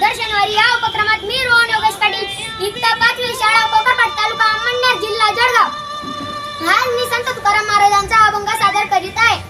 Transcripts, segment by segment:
दर्शनवारी या उपक्रमात मी रोहन योगेश पाटील इत्ता पाचवी शाळा कोकरपाट तालुका अंमळनेर जिल्हा जळगाव. आज मी संत तुकाराम महाराजांचा अभंग सादर करीत आहे.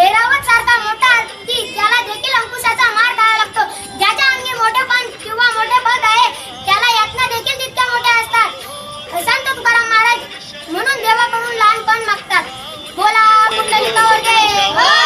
ऐरावत सारखा मोठा की त्याला देखील अंकुशाचा मार द्यावा लागतो. ज्याच्या अंगी मोठे पण किंवा मोठे पद आहे त्याला यातना देखील तितक्या मोठ्या असतात. संत तुकाराम महाराज म्हणून देवाकडून लहानपण मागतात. बोला कुंडलिकावर जय